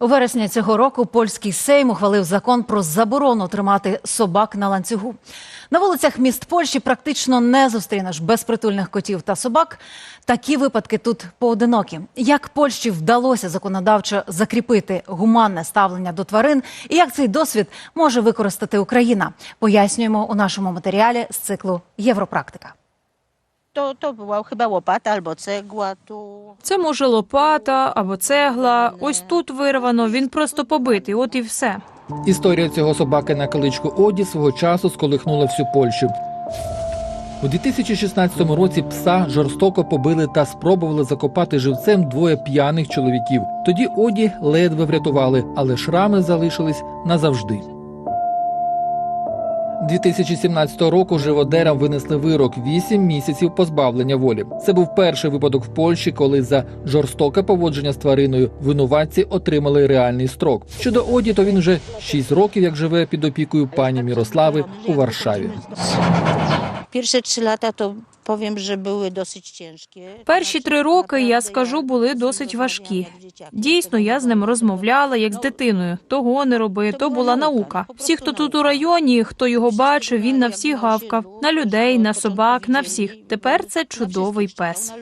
У вересні цього року польський Сейм ухвалив закон про заборону тримати собак на ланцюгу. На вулицях міст Польщі практично не зустрінеш безпритульних котів та собак. Такі випадки тут поодинокі. Як Польщі вдалося законодавчо закріпити гуманне ставлення до тварин, і як цей досвід може використати Україна, пояснюємо у нашому матеріалі з циклу Європрактика. To, to była chyba łopata albo cegła tu. Це може лопата або цегла. Ось тут вирвано, він просто побитий, от і все. Історія цього собаки на кличку Оді свого часу сколихнула всю Польщу. У 2016 році пса жорстоко побили та спробували закопати живцем двоє п'яних чоловіків. Тоді Оді ледве врятували, але шрами залишились назавжди. 2017 року живодерам винесли вирок 8 місяців позбавлення волі. Це був перший випадок в Польщі, коли за жорстоке поводження з твариною винуватці отримали реальний строк. Щодо Оді, то він вже 6 років як живе під опікою пані Мірослави у Варшаві. Pierwsze trzy lata to powiem, że były dosyć ciężkie. Перші три роки, я скажу, були досить важкі. Дійсно, я з ним розмовляла як з дитиною. Того не роби, то була наука. Всі, хто тут у районі, хто його бачив, він на всіх гавкав, на людей, на собак, на всіх. Тепер це чудовий пес.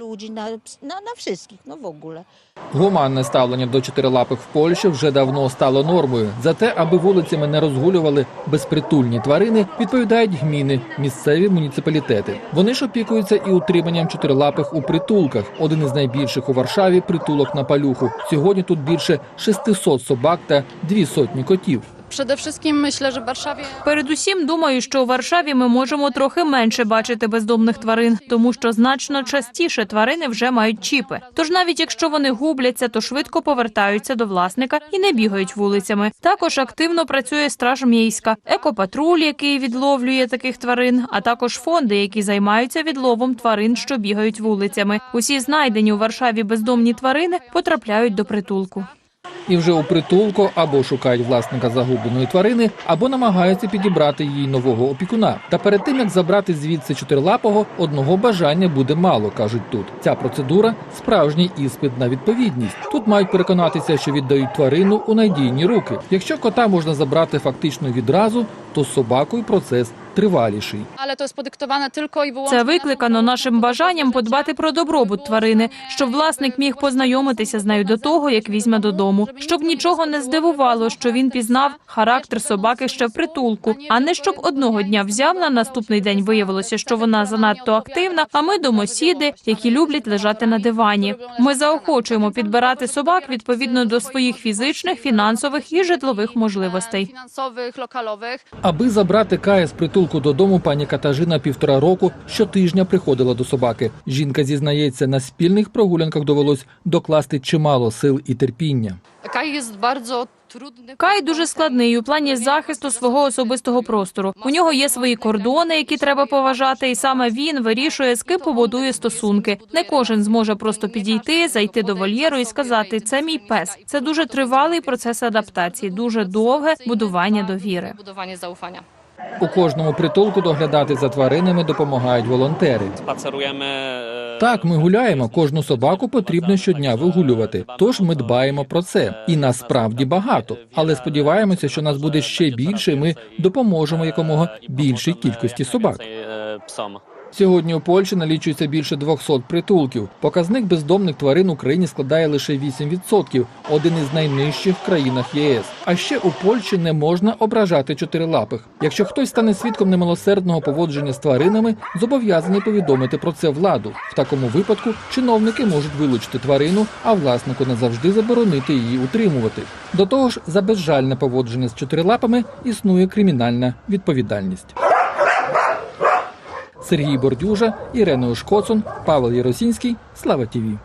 No w ogóle. Гуманне ставлення до чотирилапих в Польщі вже давно стало нормою. За те, аби вулицями не розгулювали безпритульні тварини, відповідають гміни, місцеві муніципалітети. Вони ж опікуються і утриманням чотирилапих у притулках. Один із найбільших у Варшаві притулок на палюху. Сьогодні тут більше 600 собак та дві сотні котів. Przede wszystkim myślę, że w Warszawie Передусім думаю, що у Варшаві ми можемо трохи менше бачити бездомних тварин, тому що значно частіше тварини вже мають чіпи. Тож навіть якщо вони губляться, то швидко повертаються до власника і не бігають вулицями. Також активно працює страж міська, екопатруль, який відловлює таких тварин, а також фонди, які займаються відловом тварин, що бігають вулицями. Усі знайдені у Варшаві бездомні тварини потрапляють до притулку. І вже у притулку або шукають власника загубленої тварини, або намагаються підібрати її нового опікуна. Та перед тим як забрати звідси чотирилапого, одного бажання буде мало, кажуть тут. Ця процедура справжній іспит на відповідність. Тут мають переконатися, що віддають тварину у надійні руки. Якщо кота можна забрати фактично відразу, то з собакою процес триваліший. Це викликано нашим бажанням подбати про добробут тварини, щоб власник міг познайомитися з нею до того, як візьме додому, щоб нічого не здивувало, що він пізнав характер собаки ще в притулку, а не щоб одного дня взяв на наступний день виявилося, що вона занадто активна. А ми домосіди, які люблять лежати на дивані. Ми заохочуємо підбирати собак відповідно до своїх фізичних, фінансових і житлових можливостей. Аби забрати Кая з притулку додому, пані Катажина півтора року щотижня приходила до собаки. Жінка зізнається, на спільних прогулянках довелось докласти чимало сил і терпіння. Кай bardzo trudny. Кай дуже складний у плані захисту свого особистого простору. У нього є свої кордони, які треба поважати, і саме він вирішує, з ким побудує стосунки. Не кожен зможе просто підійти, зайти до вольєру і сказати: це мій пес. Це дуже тривалий процес адаптації, дуже довге будування довіри. Будування zaufania. У кожному притулку доглядати за тваринами допомагають волонтери. E, Так, ми гуляємо. Кожну собаку потрібно щодня вигулювати. Тож ми дбаємо про це. І насправді багато. Але сподіваємося, що нас буде ще більше. і Ми допоможемо якомога більшій кількості собак. Сьогодні у Польщі налічується більше 200 притулків. Показник бездомних тварин Україні складає лише 8%, один із найнижчих в країнах ЄС. А ще у Польщі не можна ображати чотирилапих. Якщо хтось стане свідком немилосердного поводження з тваринами, зобов'язаний повідомити про це владу. В такому випадку чиновники можуть вилучити тварину, а власнику назавжди заборонити її утримувати. До того ж, за безжальне поводження з чотирилапами існує кримінальна відповідальність. Сергій Бордюжа, Ірена Ушкоцун, Павел Єросінський. Слава ТІВІ.